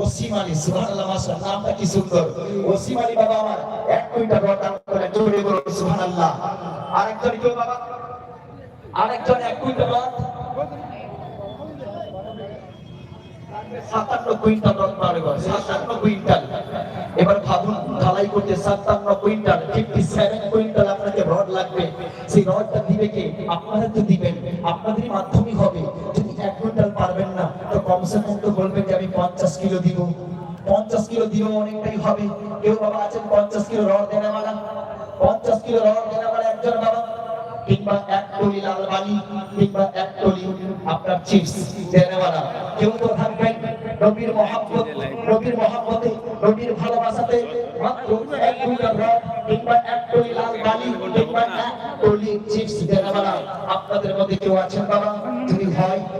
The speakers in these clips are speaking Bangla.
ওসিম আলী সুবহানাল্লাহ, মাশাআল্লাহ নামটা কি সুন্দর। ওসিম আলী বাবা আমার, এক কুইন্টাল রড দান করেন জোরে বলুন, সুবহানাল্লাহ। আরেকজন কেউ বাবা। আরেকজন এক রড সাতান্ন কুইন্টাল করে এবার quintal fifty seven quintal rod লাগবে। সেই রডটা দিবে কে? আপনারা তো দিবেন। আপনাদেরই মাধ্যমে হবে। কমসে কম তো বলবেন যে আমি পঞ্চাশ কিলো দিব। পঞ্চাশ কিলো দিব অনেকটাই হবে। কেউ বাবা আছেন, পঞ্চাশ কিলো রড দেনেওয়ালা পঞ্চাশ কিলো রড দেনেওয়ালা একজন বাবা। কিংবা এক টলি লাল কিংবা এক টলি আপনার চিপস দেনেওয়ালা কেউ তো থাকবেন নবীর মহাব্বত, নবীর মহাব্বতে, নবীর ভালোবাসাতে মাত্র এক কুইন্টাল রড, কিংবা এক টলি লাল কিংবা এক টলি চিপস দেনেওয়ালা আপনাদের মধ্যে কেউ আছেন বাবা?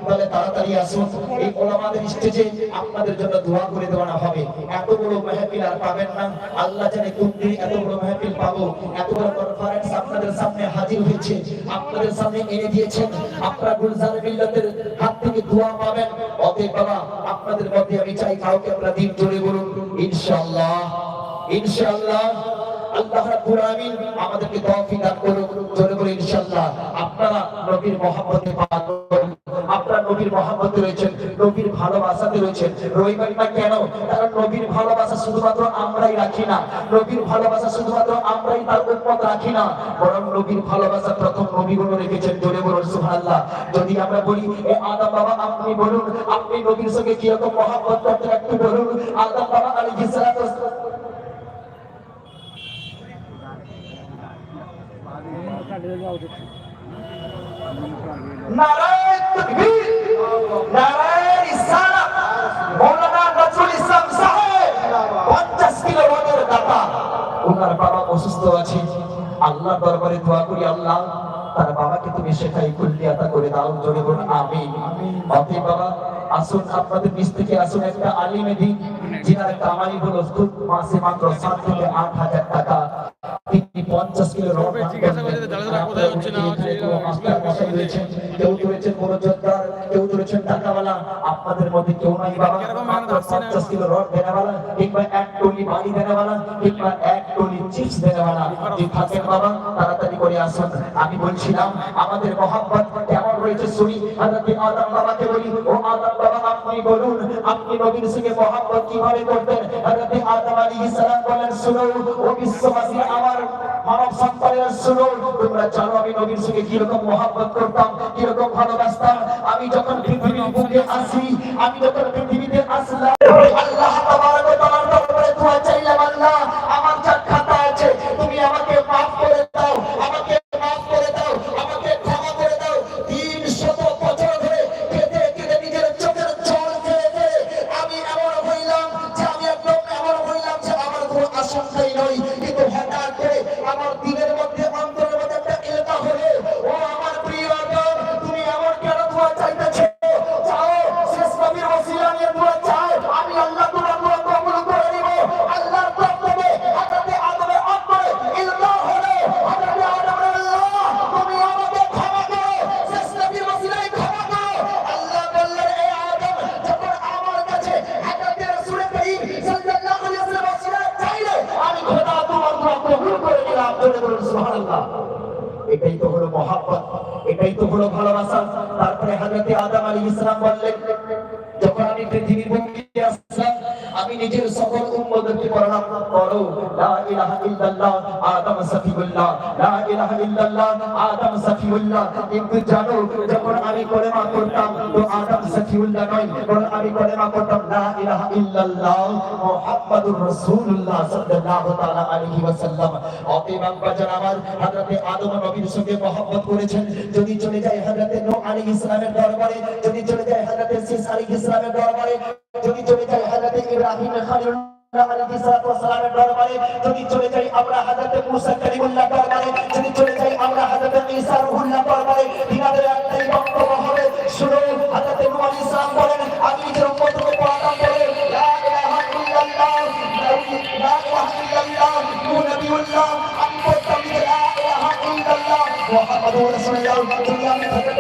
তাহলে তাড়াতাড়ি আসুন। এই ওলামাদের স্টেজে আপনাদের জন্য দোয়া করে দেওয়া হবে। এত বড় মেহফিল আর পাবেন না। আল্লাহ জানে কোন দিন এত বড় মেহফিল পাবো। এত বড় কনফারেন্স আপনাদের সামনে হাজির হয়েছে। আপনাদের সামনে এনে দিয়েছেন। আপনারা গুলজার মিল্লাতের হাত থেকে দোয়া পাবেন। অতএব বাবা, আপনাদের মধ্যে আমি চাই কাউকে আপনারা দিন জোরে বলুন, ইনশাআল্লাহ ইনশাআল্লাহ। আল্লাহ রাব্বুল আলামিন আমাদেরকে তৌফিক দান করুন জোরে বলুন, ইনশাআল্লাহ। আপনারা নবীর মহব্বতে পাগল। আপনারা নবীর মহব্বতে রয়েছেন, নবীর ভালোবাসাতে রয়েছেন। রইবেন না কেন? কারণ নবীর ভালোবাসা শুধুমাত্র আমরাই রাখি না। নবীর ভালোবাসা শুধুমাত্র আমরাই তার উম্মত রাখি না। বরং নবীর ভালোবাসা প্রথম নবীগুলো রেখেছেন। জোরে বলুন, সুবহানাল্লাহ। যদি আমরা বলি, এ আদম বাবা, আপনি বলুন, আপনি নবীর সঙ্গে কীরকম মহব্বত করতেন একটু বলুন। আদম বাবা আলাইহিস সালাতু নারায়ে আল্লাহ দরবারে দোয়া করি, আল্লাহ, তার বাবাকে তুমি শেখাই কুল্লিয়াতা করে দাও, জোরে বলুন আমি অতি বাবা, আসুন, আপনাদের বিশ থেকে আসুন, একটা আলিমে দিন, যিনার কামাই হলো মাসে মাত্র সাত থেকে আট হাজার টাকা। তিনি পঞ্চাশ কিলো রড জিজ্ঞাসা করছে দাদা দাদা কোথায় হচ্ছে না হচ্ছে, এরকম মাস্টার রয়েছেন কেউ রয়েছেন বড় যোদ্ধার কেউ রয়েছেন টাকাওয়ালা আপনাদের মধ্যে কেউ নাই বাবা। কীরকম মাত্র মেহনত করছে না? পঞ্চাশ কিলো রড দেনেওয়ালা কিংবা এক টলি বালি দেনেওয়ালা কিংবা এক টলি চিপস দেনেওয়ালা যে থাকেন বাবা তাড়াতাড়ি করে আসুন। আমি বলছিলাম আমাদের মহাব্বত কেমন রয়েছে শুনি। আদম বাবাকে বলি ও আদম বাবা আপনি বলুন আপনি নবীর সঙ্গে মহাব্বত কীভাবে করতেন? হযরত আদম আলাইহিস সালাম বলেন শুনো ও বিশ্ববাসী আমার মানব সন্তানের শুনো তোমরা জানো আমি নবীর সঙ্গে কীরকম মহাব্বত করতাম, কীরকম ভালোবাসতাম। আমি যখন পৃথিবীর বুকে আসি, আমি যখন পৃথিবীতে এটাই তো হলো মহাব্বত এটাই তো হলো ভালোবাসা। তারপরে হযরতে আদাম আলী ইসলাম বললেন নিজের সকল উম্মতকে বললাম করো। লা ইলাহা ইল্লাল্লাহ, আদম সফিউল্লাহ। লা ইলাহা ইল্লাল্লাহ, আদম সফিউল্লাহ। কিন্তু জানো, যখন আমি কলেমা করতাম তো আদম সফিউল্লাহ নয়, বরং আমি কলেমা করতাম লা ইলাহা ইল্লাল্লাহ মুহাম্মাদুর রাসূলুল্লাহ সাল্লাল্লাহু তাআলা আলাইহি ওয়াসাল্লাম। অতএব বাজার আমার হযরতে আদম নবীর সঙ্গে মহব্বত করেছেন, যদি চলে যায় হযরতে নূহ আলাইহিস সালামের দরবারে, যদি চলে যায় হযরতে শীস আলাইহিস সালামের দরবারে, যদি চলে ইব্রাহিম খলিলুল্লাহ আলাইহিস সালাতু ওয়াস সালামের দরবারে যদি চলে যাই আমরা হযরতে মুসা কালিমুল্লাহ দরবারে, যদি চলে যাই আমরা হযরতে ঈসা রুহুল্লাহ দরবারে